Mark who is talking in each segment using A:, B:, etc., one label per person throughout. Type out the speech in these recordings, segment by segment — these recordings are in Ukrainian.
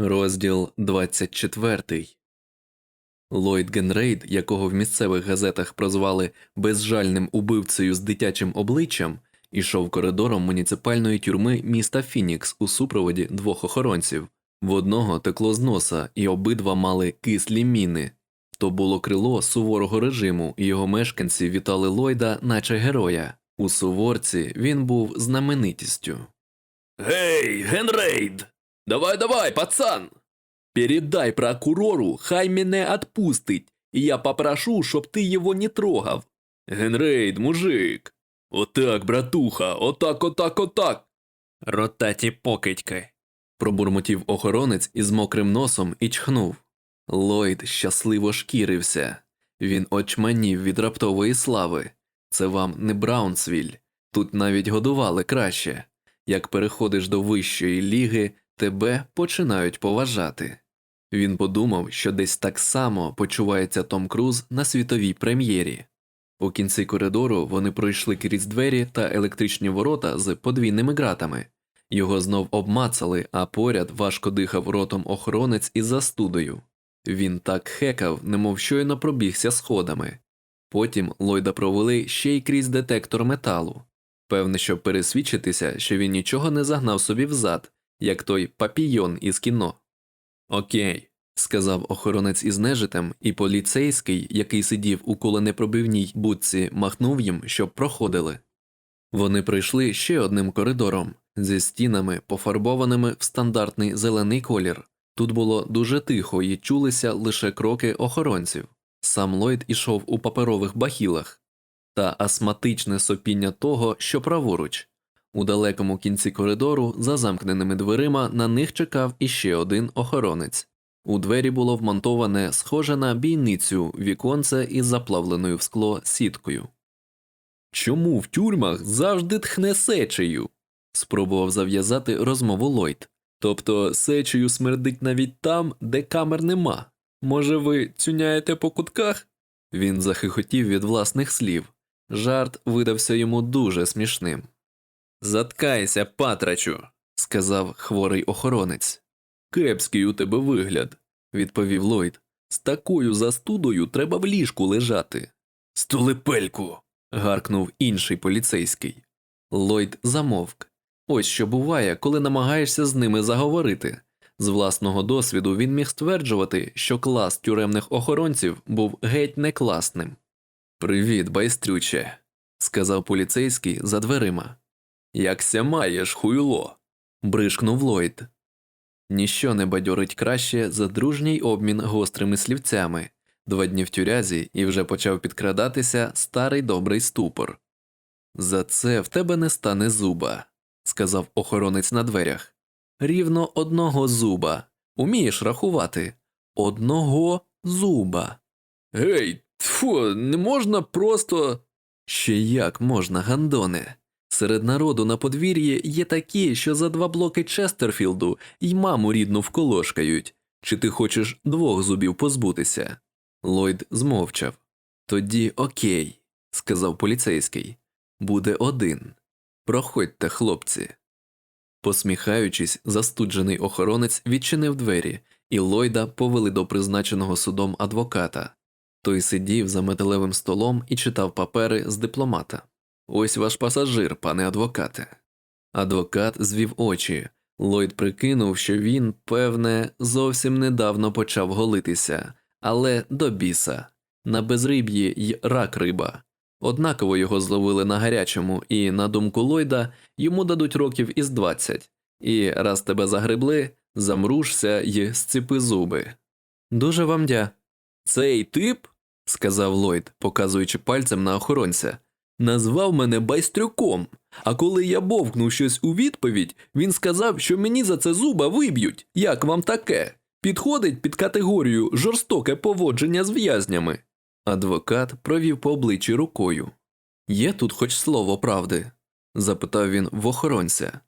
A: Розділ 24 Ллойд Генрейд, якого в місцевих газетах прозвали безжальним убивцею з дитячим обличчям, ішов коридором муніципальної тюрми міста Фінікс у супроводі двох охоронців. В одного текло з носа, і обидва мали кислі міни. То було крило суворого режиму, і його мешканці вітали Ллойда, наче героя. У суворці він був знаменитістю. Гей, Генрейд! Давай, давай, пацан! Передай прокурору, хай мене отпустить, и я попрошу, чтоб ты его не трогав. Генрейд, мужик. Отак, братуха, отак, отак, отак. Ротаті покидьки. Пробурмотів охоронець із мокрим носом і чхнув. Ллойд щасливо шкірився. Він очманів від раптової слави. Це вам не Браунсвіль. Тут навіть годували краще. Як переходиш до вищої ліги, тебе починають поважати. Він подумав, що десь так само почувається Том Круз на світовій прем'єрі. У кінці коридору вони пройшли крізь двері та електричні ворота з подвійними ґратами. Його знов обмацали, а поряд важко дихав ротом охоронець із застудою. Він так хекав, немов щойно пробігся сходами. Потім Ллойда провели ще й крізь детектор металу. Певне, щоб пересвідчитися, що він нічого не загнав собі взад, як той папійон із кіно. Окей, сказав охоронець із нежитем, і поліцейський, який сидів у коленепробивній будці, махнув їм, щоб проходили. Вони пройшли ще одним коридором зі стінами, пофарбованими в стандартний зелений колір. Тут було дуже тихо і чулися лише кроки охоронців. Сам Ллойд ішов у паперових бахілах та астматичне сопіння того, що праворуч. У далекому кінці коридору, за замкненими дверима, на них чекав іще один охоронець. У двері було вмонтоване схоже на бійницю віконце із заплавленою в скло сіткою. Чому в тюрмах завжди тхне сечею? спробував зав'язати розмову Ллойд. Тобто сечею смердить навіть там, де камер нема. Може, ви цюняєте по кутках? Він захихотів від власних слів. Жарт видався йому дуже смішним. Заткайся, патрачу, сказав хворий охоронець. Кепський у тебе вигляд, відповів Ллойд. З такою застудою треба в ліжку лежати. Стулипельку. гаркнув інший поліцейський. Ллойд замовк. Ось що буває, коли намагаєшся з ними заговорити. З власного досвіду він міг стверджувати, що клас тюремних охоронців був геть не класним. Привіт, байстрюче, сказав поліцейський за дверима. Якся маєш, хуйло. бришкнув Ллойд. Ніщо не бадьорить краще за дружній обмін гострими слівцями, два дні в тюрязі і вже почав підкрадатися старий добрий ступор. За це в тебе не стане зуба, сказав охоронець на дверях. Рівно одного зуба. Умієш рахувати? Одного зуба. Гей, тфу, не можна просто. Ще як можна, гандоне? Серед народу на подвір'ї є такі, що за два блоки Честерфілду й маму рідну вколошкають. Чи ти хочеш двох зубів позбутися? Ллойд змовчав. Тоді окей, сказав поліцейський. Буде один. Проходьте, хлопці. Посміхаючись, застуджений охоронець відчинив двері, і Ллойда повели до призначеного судом адвоката. Той сидів за металевим столом і читав папери з дипломата. Ось ваш пасажир, пане адвокате. Адвокат звів очі. Ллойд прикинув, що він, певне, зовсім недавно почав голитися, але до біса. На безриб'ї й рак риба. Однаково його зловили на гарячому, і, на думку Ллойда, йому дадуть років із 20. І раз тебе загребли, замрушся й зціпи зуби. Дуже вам дя. Цей тип, сказав Ллойд, показуючи пальцем на охоронця, назвав мене байстрюком. А коли я бовкнув щось у відповідь, він сказав, що мені за це зуба виб'ють. Як вам таке? Підходить під категорію жорстоке поводження з в'язнями. Адвокат провів по обличчі рукою. Є тут хоч слово правди? запитав він в охоронця.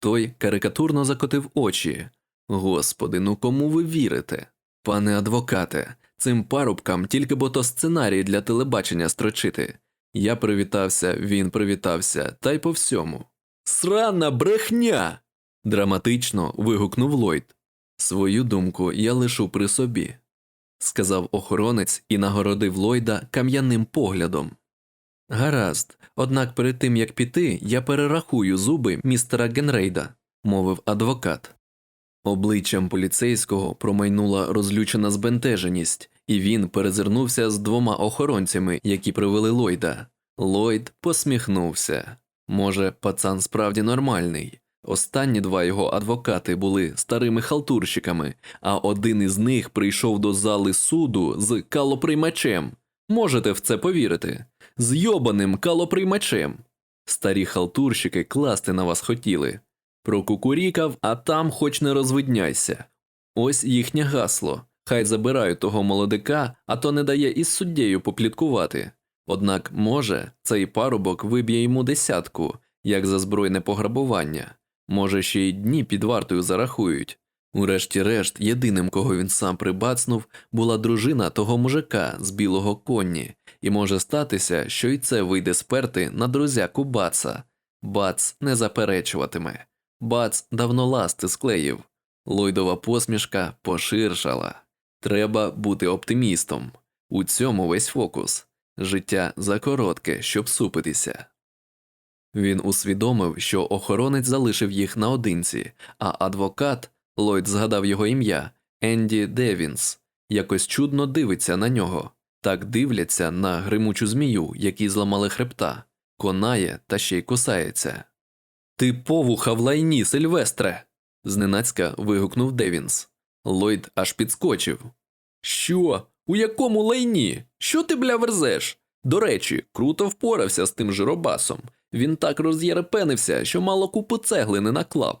A: Той карикатурно закотив очі. Господи, ну кому ви вірите? Пане адвокате, цим парубкам тільки бо то сценарій для телебачення строчити. Я привітався, він привітався, та й по всьому. Срана брехня. драматично вигукнув Ллойд. Свою думку я лишу при собі, сказав охоронець і нагородив Ллойда кам'яним поглядом. Гаразд, однак перед тим як піти, я перерахую зуби містера Генрейда, мовив адвокат. Обличчям поліцейського промайнула розлючена збентеженість, і він перезирнувся з двома охоронцями, які привели Ллойда. Ллойд посміхнувся. Може, пацан справді нормальний. Останні два його адвокати були старими халтурщиками, а один із них прийшов до зали суду з калоприймачем. Можете в це повірити? З йобаним калоприймачем. Старі халтурщики класти на вас хотіли. Прокукурікав, а там хоч не розвидняйся. Ось їхнє гасло. Хай забирають того молодика, а то не дає із суддєю попліткувати. Однак, може, цей парубок виб'є йому десятку, як за збройне пограбування. Може, ще й дні під вартою зарахують. Урешті-решт, єдиним, кого він сам прибацнув, була дружина того мужика з білого конні, і може статися, що й це вийде сперти на друзяку баца. Бац не заперечуватиме. Бац давно ласти склеїв. Лойдова посмішка поширшала. Треба бути оптимістом. У цьому весь фокус. Життя закоротке, щоб супитися. Він усвідомив, що охоронець залишив їх наодинці, а адвокат, Ллойд згадав його ім'я, Енді Девінс, якось чудно дивиться на нього, так дивляться на гримучу змію, якій зламали хребта, конає та ще й кусається. Ти повуха в лайні, Сильвестре. зненацька вигукнув Девінс. Ллойд аж підскочив. Що? У якому лайні? Що ти бля верзеш? До речі, круто впорався з тим жиробасом. Він так роз'єрепенився, що мало купу цегли не наклав.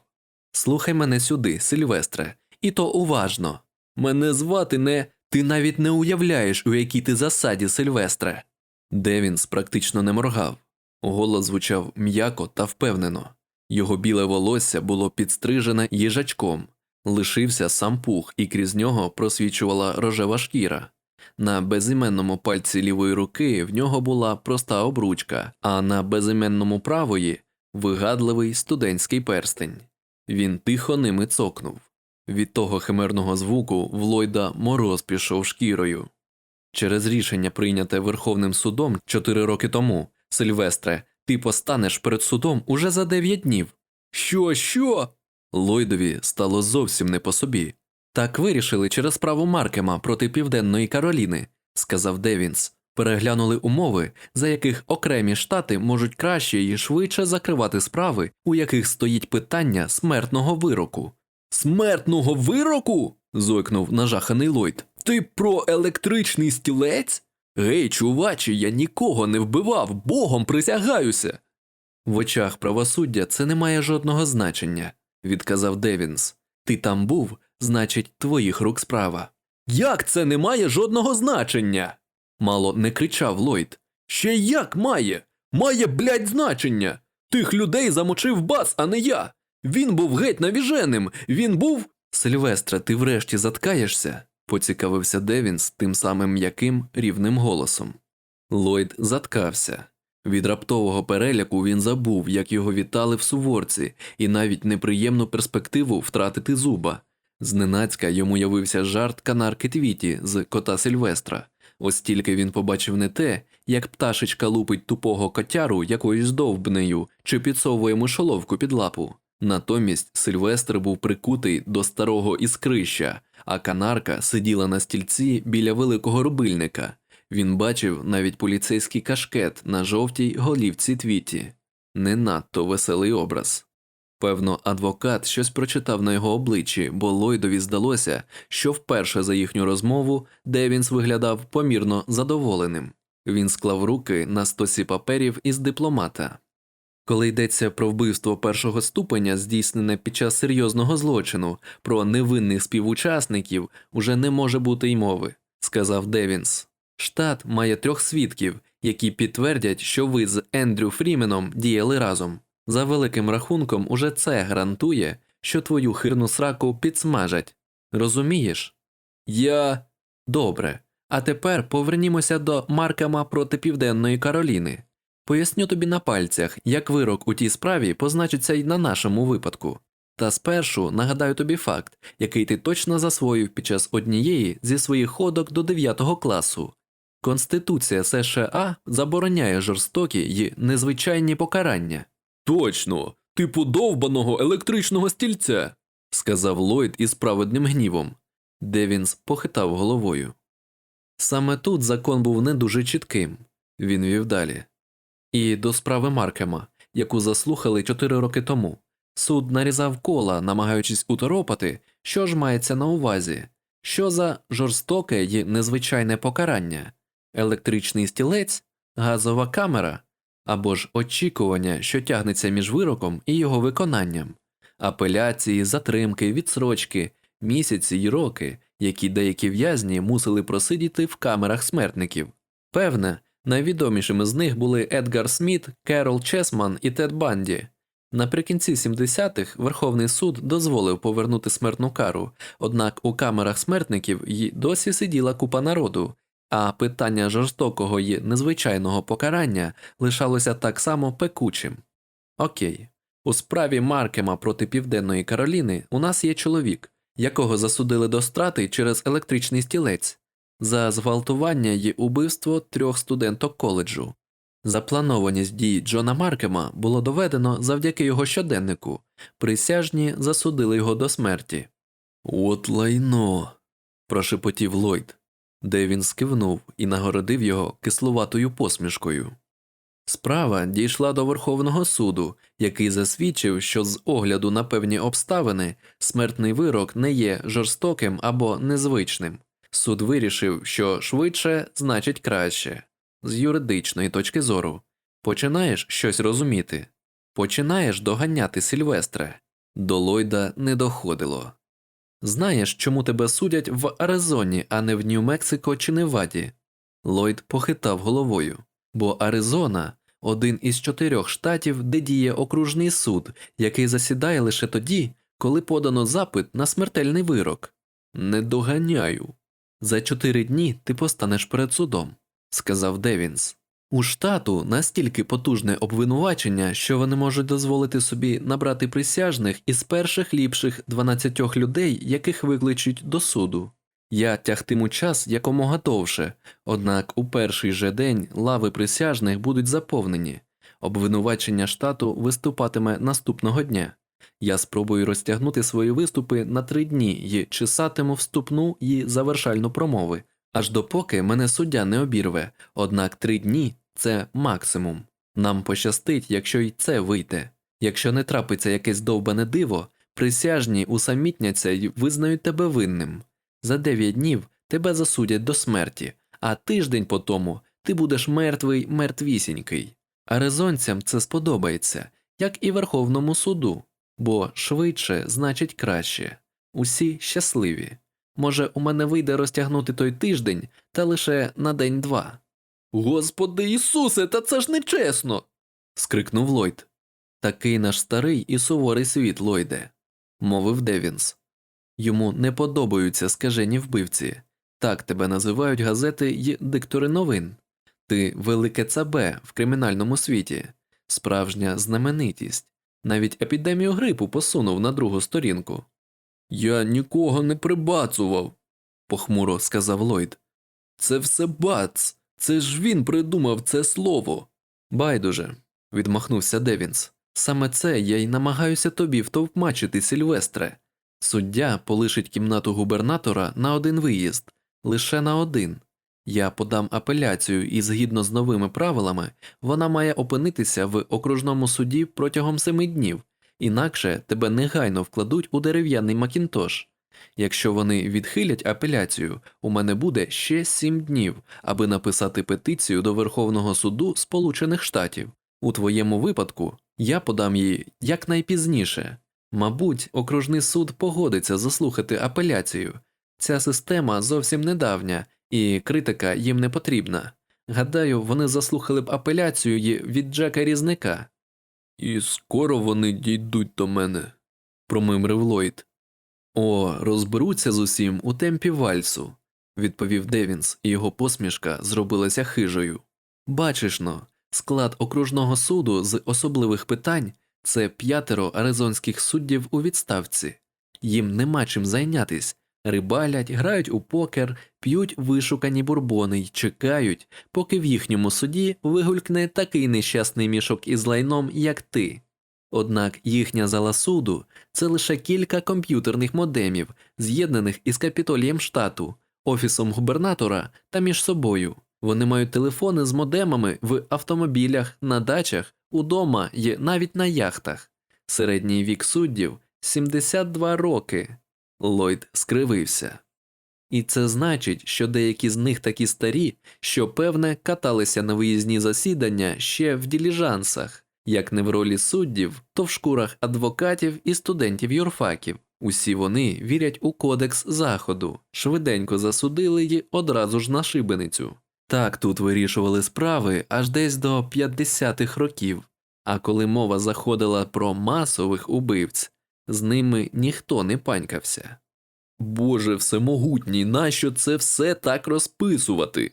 A: Слухай мене сюди, Сильвестре, і то уважно. Мене звати не ти навіть не уявляєш, у якій ти засаді, Сильвестре. Девінс практично не моргав. Голос звучав м'яко та впевнено. Його біле волосся було підстрижене їжачком, лишився сам пух, і крізь нього просвічувала рожева шкіра. На безіменному пальці лівої руки в нього була проста обручка, а на безіменному правої вигадливий студентський перстень. Він тихо ними цокнув. Від того химерного звуку в Ллойда мороз пішов шкірою. Через рішення, прийняте Верховним судом чотири роки тому, Сильвестре, ти постанеш перед судом уже за дев'ять днів. Що, що? Ллойдові стало зовсім не по собі. Так вирішили через справу Маркема проти Південної Кароліни, сказав Девінс. Переглянули умови, за яких окремі штати можуть краще і швидше закривати справи, у яких стоїть питання смертного вироку. Смертного вироку? зойкнув нажаханий Ллойд. Ти про електричний стілець? Гей, чувачі, я нікого не вбивав, богом присягаюся. В очах правосуддя це не має жодного значення, відказав Девінс. Ти там був, значить, твоїх рук справа. Як це не має жодного значення? Мало не кричав Ллойд. Ще як має? Має, блядь, значення. Тих людей замочив бас, а не я. Він був геть навіженим. Він був. Сильвестре, ти врешті заткаєшся? поцікавився Девінс тим самим м'яким рівним голосом. Ллойд заткався. Від раптового переляку він забув, як його вітали в суворці, і навіть неприємну перспективу втратити зуба. Зненацька йому явився жарт канарки Твіті з кота Сильвестра. Ось тільки він побачив не те, як пташечка лупить тупого котяру якоюсь довбнею чи підсовує мишоловку під лапу. Натомість Сильвестр був прикутий до старого іскрища, а канарка сиділа на стільці біля великого рубильника. Він бачив навіть поліцейський кашкет на жовтій голівці твіті. Не надто веселий образ. Певно, адвокат щось прочитав на його обличчі, бо Ллойдові здалося, що вперше за їхню розмову Девінс виглядав помірно задоволеним. Він склав руки на стосі паперів із дипломата. Коли йдеться про вбивство першого ступеня, здійснене під час серйозного злочину, про невинних співучасників уже не може бути й мови, сказав Девінс. Штат має трьох свідків, які підтвердять, що ви з Ендрю Фріменом діяли разом. За великим рахунком, уже це гарантує, що твою хирну сраку підсмажать. Розумієш? Я. Добре. А тепер повернімося до Маркама проти Південної Кароліни. Поясню тобі на пальцях, як вирок у тій справі позначиться й на нашому випадку. Та спершу нагадаю тобі факт, який ти точно засвоїв під час однієї зі своїх ходок до 9 класу. Конституція США забороняє жорстокі й незвичайні покарання. Точно, типу довбаного електричного стільця, сказав Ллойд із праведним гнівом. Девінс похитав головою. Саме тут закон був не дуже чітким, він вів далі. І до справи Маркема, яку заслухали чотири роки тому. Суд нарізав кола, намагаючись уторопати, що ж мається на увазі, що за жорстоке й незвичайне покарання, електричний стілець, газова камера або ж очікування, що тягнеться між вироком і його виконанням, апеляції, затримки, відсрочки, місяці й роки, які деякі в'язні мусили просидіти в камерах смертників. Певне, найвідомішими з них були Едгар Сміт, Керол Чесман і Тед Банді. Наприкінці 70-х Верховний суд дозволив повернути смертну кару, однак у камерах смертників й досі сиділа купа народу, а питання жорстокого й незвичайного покарання лишалося так само пекучим. Окей, у справі Маркема проти Південної Кароліни у нас є чоловік, якого засудили до страти через електричний стілець за зґвалтування й убивство трьох студенток коледжу. Запланованість дій Джона Маркема було доведено завдяки його щоденнику, присяжні засудили його до смерті. От лайно. прошепотів Ллойд, де він скивнув і нагородив його кислуватою посмішкою. Справа дійшла до Верховного суду, який засвідчив, що з огляду на певні обставини смертний вирок не є жорстоким або незвичним. Суд вирішив, що швидше значить краще. З юридичної точки зору починаєш щось розуміти, починаєш доганяти Сильвестре. До Ллойда не доходило. Знаєш, чому тебе судять в Аризоні, а не в Нью-Мексико чи Неваді? Ллойд похитав головою, бо Аризона один із чотирьох штатів, де діє окружний суд, який засідає лише тоді, коли подано запит на смертельний вирок. Не доганяю. За чотири дні ти постанеш перед судом, сказав Девінс. У штату настільки потужне обвинувачення, що вони можуть дозволити собі набрати присяжних із перших ліпших 12 людей, яких викличуть до суду. Я тягтиму час якомога довше, однак у перший же день лави присяжних будуть заповнені. Обвинувачення штату виступатиме наступного дня. Я спробую розтягнути свої виступи на три дні і чесатиму вступну і завершальну промови, аж допоки мене суддя не обірве, однак три дні це максимум. Нам пощастить, якщо й це вийде. Якщо не трапиться якесь довбане диво, присяжні усамітняться й визнають тебе винним. За дев'ять днів тебе засудять до смерті, а тиждень по тому ти будеш мертвий мертвісінький. Аризонцям це сподобається, як і Верховному суду, бо швидше значить краще. Усі щасливі. Може, у мене вийде розтягнути той тиждень та лише на день-два. Господи Ісусе, та це ж нечесно. скрикнув Ллойд. Такий наш старий і суворий світ, Ллойде», – мовив Девінс. Йому не подобаються скажені вбивці. Так тебе називають газети й диктори новин. Ти велике цабе в кримінальному світі, справжня знаменитість. Навіть епідемію грипу посунув на другу сторінку. Я нікого не прибацував, похмуро сказав Ллойд. Це все бац. Це ж він придумав це слово. Байдуже, відмахнувся Девінс. Саме це я й намагаюся тобі втовмачити, Сільвестре. Суддя полишить кімнату губернатора на один виїзд, лише на один. Я подам апеляцію, і згідно з новими правилами, вона має опинитися в окружному суді протягом семи днів, інакше тебе негайно вкладуть у дерев'яний макінтош. Якщо вони відхилять апеляцію, у мене буде ще сім днів, аби написати петицію до Верховного суду Сполучених Штатів. У твоєму випадку я подам її якнайпізніше. Мабуть, окружний суд погодиться заслухати апеляцію. Ця система зовсім недавня, і критика їм не потрібна. Гадаю, вони заслухали б апеляцію від Джека Різника. І скоро вони дійдуть до мене, промимрив Ллойд. О, розберуться з усім у темпі вальсу, відповів Девінс, і його посмішка зробилася хижою. Бачиш но, склад окружного суду з особливих питань Це п'ятеро аризонських суддів у відставці. Їм нема чим зайнятись. Рибалять, грають у покер, п'ють вишукані бурбони й чекають, поки в їхньому суді вигулькне такий нещасний мішок із лайном, як ти. Однак їхня зала суду це лише кілька комп'ютерних модемів, з'єднаних із капітолієм штату, офісом губернатора та між собою. Вони мають телефони з модемами в автомобілях, на дачах, удома і навіть на яхтах. Середній вік суддів 72 роки. Ллойд скривився. І це значить, що деякі з них такі старі, що, певне, каталися на виїзні засідання ще в діліжансах, як не в ролі суддів, то в шкурах адвокатів і студентів юрфаків. Усі вони вірять у кодекс заходу, швиденько засудили й одразу ж на шибеницю. Так тут вирішували справи аж десь до 50-х років, а коли мова заходила про масових убивць, з ними ніхто не панькався. Боже всемогутній, нащо це все так розписувати?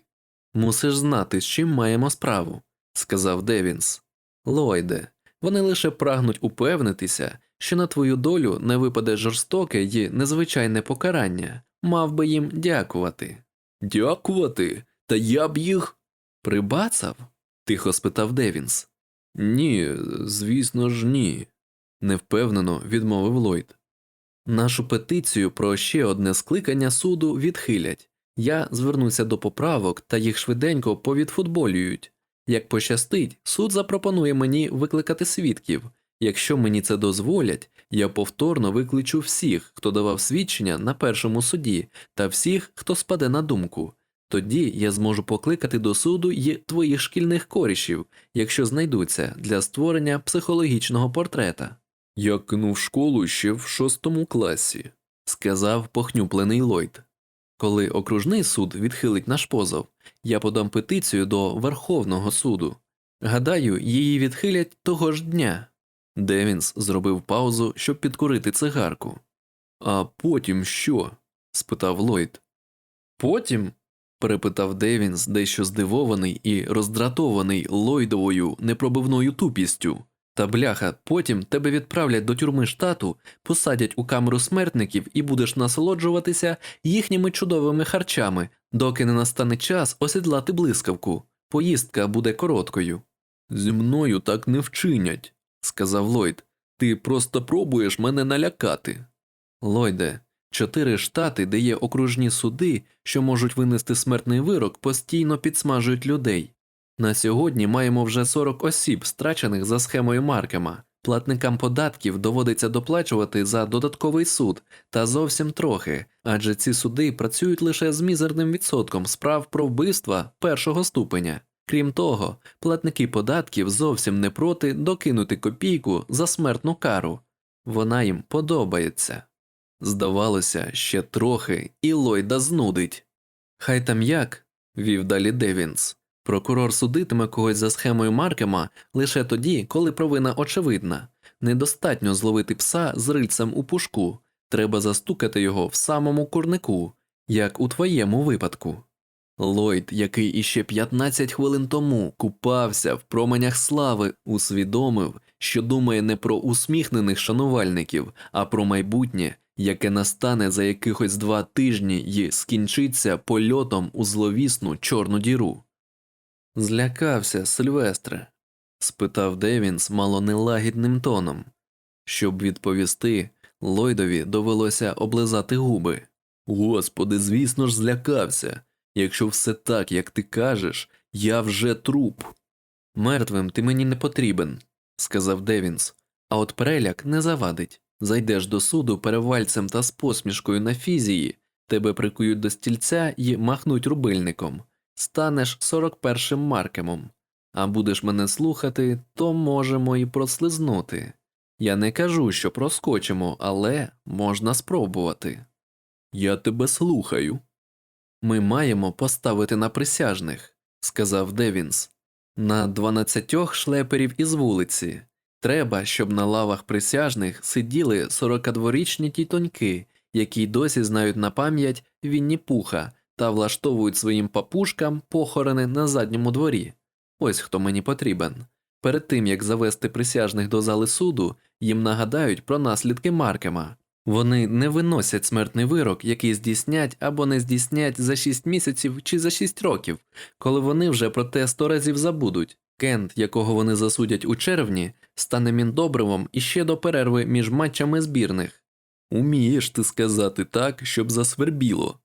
A: Мусиш знати, з чим маємо справу, сказав Девінс. Лойде, вони лише прагнуть упевнитися, що на твою долю не випаде жорстоке й незвичайне покарання, мав би їм дякувати. Дякувати? Та я б їх. Прибацав? тихо спитав Девінс. Ні, звісно ж, ні, невпевнено відмовив Ллойд. Нашу петицію про ще одне скликання суду відхилять. Я звернуся до поправок та їх швиденько повідфутболюють. Як пощастить, суд запропонує мені викликати свідків. Якщо мені це дозволять, я повторно викличу всіх, хто давав свідчення на першому суді, та всіх, хто спаде на думку. Тоді я зможу покликати до суду й твоїх шкільних корішів, якщо знайдуться для створення психологічного портрета. Я кинув школу ще в шостому класі, сказав похнюплений Ллойд. Коли окружний суд відхилить наш позов, я подам петицію до Верховного суду. Гадаю, її відхилять того ж дня. Девінс зробив паузу, щоб підкурити цигарку. А потім що? спитав Ллойд. Потім? перепитав Девінс, дещо здивований і роздратований Ллойдовою непробивною тупістю. Та бляха, потім тебе відправлять до тюрми штату, посадять у камеру смертників і будеш насолоджуватися їхніми чудовими харчами, доки не настане час осідлати блискавку. Поїздка буде короткою. Зі мною так не вчинять, сказав Ллойд. Ти просто пробуєш мене налякати. Ллойде, чотири штати, де є окружні суди, що можуть винести смертний вирок, постійно підсмажують людей. На сьогодні маємо вже 40 осіб, страчених за схемою Маркема. Платникам податків доводиться доплачувати за додатковий суд та зовсім трохи, адже ці суди працюють лише з мізерним відсотком справ про вбивства першого ступеня. Крім того, платники податків зовсім не проти докинути копійку за смертну кару. Вона їм подобається. Здавалося, ще трохи, і Ллойда знудить. Хай там як, вів далі Девінс. Прокурор судитиме когось за схемою Маркема лише тоді, коли провина очевидна. Недостатньо зловити пса з рильцем у пушку, треба застукати його в самому курнику, як у твоєму випадку. Ллойд, який іще 15 хвилин тому купався в променях слави, усвідомив, що думає не про усміхнених шанувальників, а про майбутнє, яке настане за якихось два тижні і скінчиться польотом у зловісну чорну діру. Злякався, Сильвестре? спитав Девінс мало нелагідним тоном. Щоб відповісти, Ллойдові довелося облизати губи. Господи, звісно ж, злякався. Якщо все так, як ти кажеш, я вже труп. Мертвим ти мені не потрібен, сказав Девінс, а от переляк не завадить. Зайдеш до суду перевальцем та з посмішкою на фізії, тебе прикують до стільця і махнуть рубильником станеш 41-м маркемом, а будеш мене слухати, то можемо і прослизнути. Я не кажу, що проскочимо, але можна спробувати. Я тебе слухаю. Ми маємо поставити на присяжних, сказав Девінс, на дванадцятьох шлеперів із вулиці. Треба, щоб на лавах присяжних сиділи 42-річні тітоньки, які досі знають на пам'ять Вінні Пуха та влаштовують своїм папушкам похорони на задньому дворі. Ось хто мені потрібен. Перед тим як завести присяжних до зали суду, їм нагадають про наслідки Маркема. Вони не виносять смертний вирок, який здійснять або не здійснять за 6 місяців чи за 6 років, коли вони вже про те сто разів забудуть. Кент, якого вони засудять у червні, стане міндобривом іще до перерви між матчами збірних. Умієш ти сказати так, щоб засвербіло.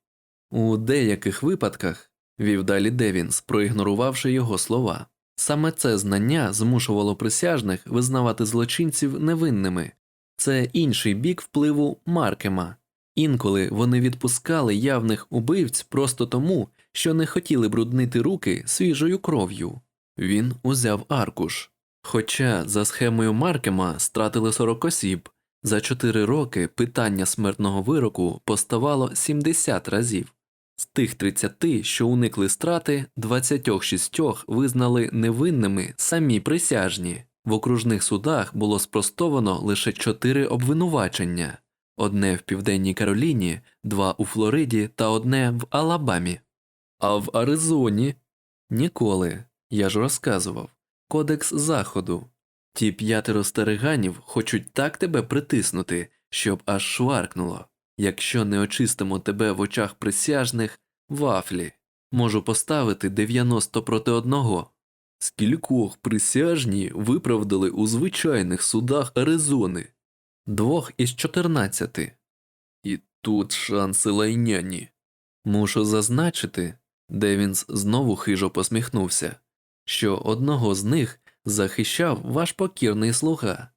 A: У деяких випадках, вів далі Девінс, проігнорувавши його слова, саме це знання змушувало присяжних визнавати злочинців невинними. Це інший бік впливу Маркема. Інколи вони відпускали явних убивць просто тому, що не хотіли бруднити руки свіжою кров'ю. Він узяв аркуш. Хоча за схемою Маркема стратили 40 осіб, за 4 роки питання смертного вироку поставало 70 разів. З тих 30, що уникли страти, 26 визнали невинними самі присяжні. В окружних судах було спростовано лише 4 обвинувачення одне в Південній Кароліні, два у Флориді та одне в Алабамі. А в Аризоні ніколи, я ж розказував, кодекс заходу. Ті п'ятеро стариганів хочуть так тебе притиснути, щоб аж шваркнуло. Якщо не очистимо тебе в очах присяжних, вафлі. Можу поставити 90 проти одного. Скількох присяжні виправдали у звичайних судах Аризони? Двох із 14. І тут шанси лайняні. Мушу зазначити, Девінс знову хижо посміхнувся, що одного з них захищав ваш покірний слуга.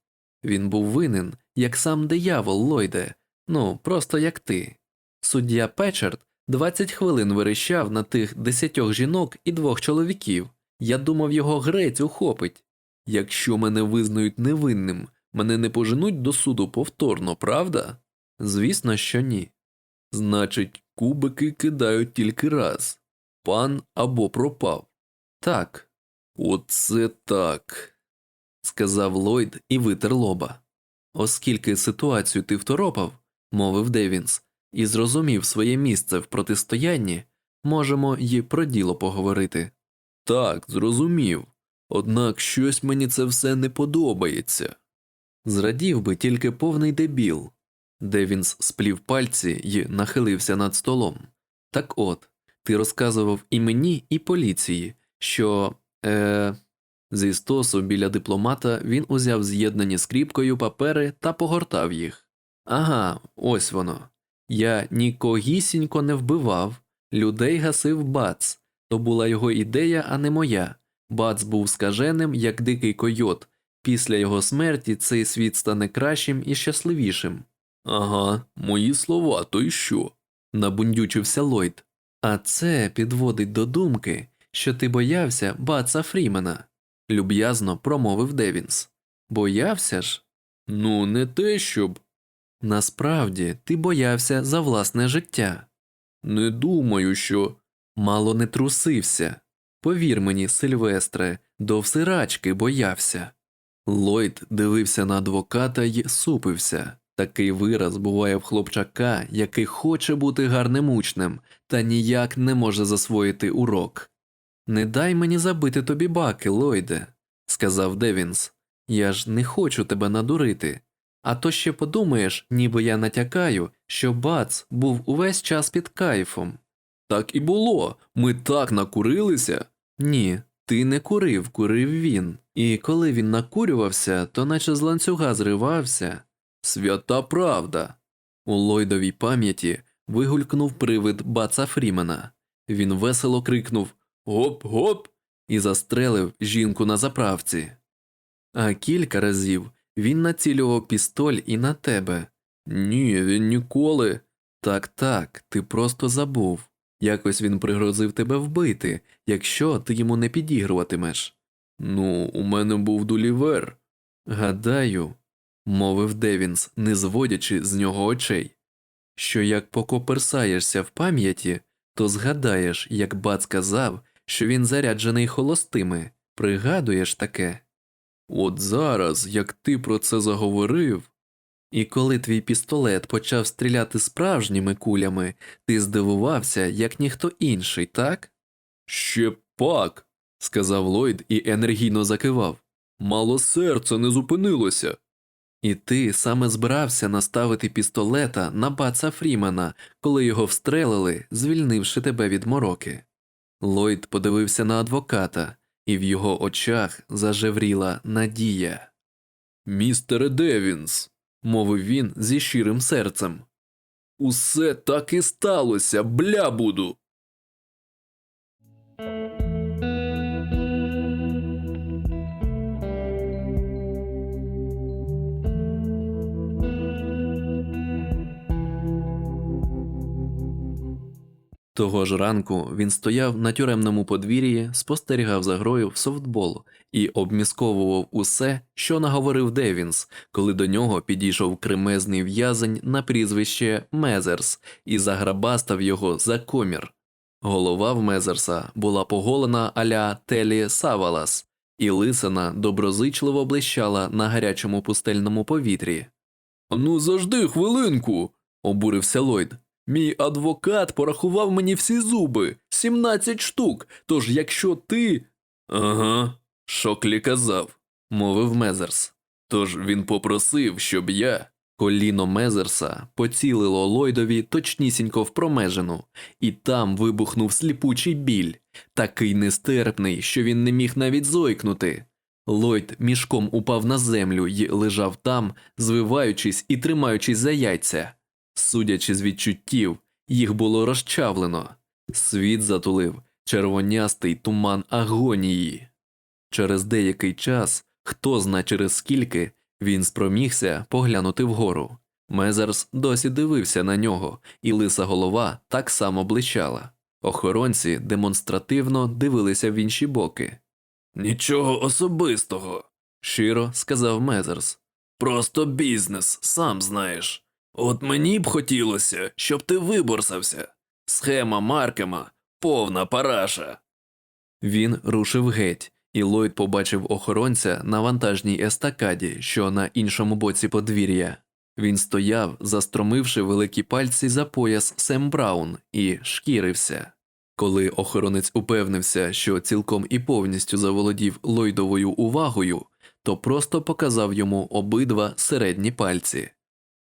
A: Він був винен, як сам диявол Ллойде, ну, просто як ти. Суддя Печерт 20 хвилин верещав на тих десятьох жінок і двох чоловіків. Я думав, його грець ухопить. Якщо мене визнають невинним, мене не поженуть до суду повторно, правда? Звісно, що ні. Значить, кубики кидають тільки раз пан або пропав. Так, оце так, сказав Ллойд і витер лоба. Оскільки ситуацію ти второпав, мовив Девінс, і зрозумів своє місце в протистоянні, можемо й про діло поговорити. Так, зрозумів. Однак щось мені це все не подобається. Зрадів би тільки повний дебіл. Девінс сплів пальці й нахилився над столом. Так от, ти розказував і мені, і поліції, що. е... Зі стосу біля дипломата він узяв з'єднані скріпкою папери та погортав їх. Ага, ось воно. Я нікогісінько не вбивав, людей гасив бац. То була його ідея, а не моя. Бац був скаженим, як дикий койот. Після його смерті цей світ стане кращим і щасливішим. Ага, мої слова, то й що? набундючився Ллойд. А це підводить до думки, що ти боявся баца Фрімена, люб'язно промовив Девінс. Боявся ж? Ну, не те щоб. Насправді ти боявся за власне життя. Не думаю, що. Мало не трусився. Повір мені, Сильвестре, до всирачки боявся. Ллойд дивився на адвоката й супився. Такий вираз буває в хлопчака, який хоче бути гарним учнем, та ніяк не може засвоїти урок. Не дай мені забити тобі баки, Ллойде», – сказав Девінс. Я ж не хочу тебе надурити. А то ще подумаєш, ніби я натякаю, що бац був увесь час під кайфом. Так і було. Ми так накурилися. Ні, ти не курив, курив він. І коли він накурювався, то наче з ланцюга зривався. Свята правда. У Ллойдовій пам'яті вигулькнув привид баца Фрімена. Він весело крикнув Гоп-гоп і застрелив жінку на заправці. А кілька разів він націлював пістоль і на тебе. Ні, він ніколи. Так, так, ти просто забув. Якось він пригрозив тебе вбити, якщо ти йому не підігруватимеш. Ну, у мене був дулівер. Гадаю, мовив Девінс, не зводячи з нього очей, що як покоперсаєшся в пам'яті, то згадаєш, як бат сказав, що він заряджений холостими. Пригадуєш таке? От зараз, як ти про це заговорив. І коли твій пістолет почав стріляти справжніми кулями, ти здивувався, як ніхто інший, так? Ще пак, сказав Ллойд і енергійно закивав. Мало серце не зупинилося. І ти саме збирався наставити пістолета на баца Фрімена, коли його встрелили, звільнивши тебе від мороки. Ллойд подивився на адвоката, і в його очах зажевріла надія. Містере Девінс, мовив він зі щирим серцем. Усе так і сталося, бля буду. Того ж ранку він стояв на тюремному подвір'ї, спостерігав за грою в софтбол і обмісковував усе, що наговорив Девінс, коли до нього підійшов кремезний в'язень на прізвище Мезерс і заграбастав його за комір. Голова в Мезерса була поголена аля Телі Савалас, і лисина доброзичливо блищала на гарячому пустельному повітрі. Ну, завжди хвилинку, обурився Ллойд. Мій адвокат порахував мені всі зуби 17 штук. Тож якщо ти. Ага, Шоклі казав, мовив Мезерс. Тож він попросив, щоб я. Коліно Мезерса поцілило Ллойдові точнісінько в промежину, і там вибухнув сліпучий біль, такий нестерпний, що він не міг навіть зойкнути. Ллойд мішком упав на землю й лежав там, звиваючись і тримаючись за яйця. Судячи з відчуттів, їх було розчавлено. Світ затулив червонястий туман агонії. Через деякий час, хто зна через скільки, він спромігся поглянути вгору. Мезерс досі дивився на нього, і лиса голова так само блищала. Охоронці демонстративно дивилися в інші боки. Нічого особистого, щиро сказав Мезерс. Просто бізнес, сам знаєш. От мені б хотілося, щоб ти виборсався. Схема Маркема повна параша. Він рушив геть, і Ллойд побачив охоронця на вантажній естакаді, що на іншому боці подвір'я. Він стояв, застромивши великі пальці за пояс Сем Браун, і шкірився. Коли охоронець упевнився, що цілком і повністю заволодів Ллойдовою увагою, то просто показав йому обидва середні пальці.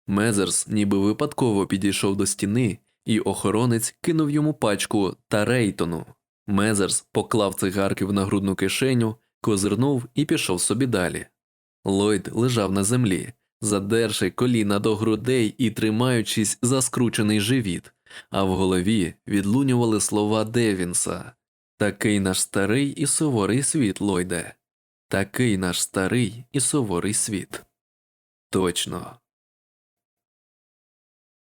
A: Мезерс ніби випадково підійшов до стіни, і охоронець кинув йому пачку та рейтону. Мезерс поклав цигарки в нагрудну кишеню, козирнув і пішов собі далі. Ллойд лежав на землі, задерши коліна до грудей і тримаючись за скручений живіт, а в голові відлунювали слова Девінса Такий наш старий і суворий світ, Ллойде. Такий наш старий і суворий світ. Точно.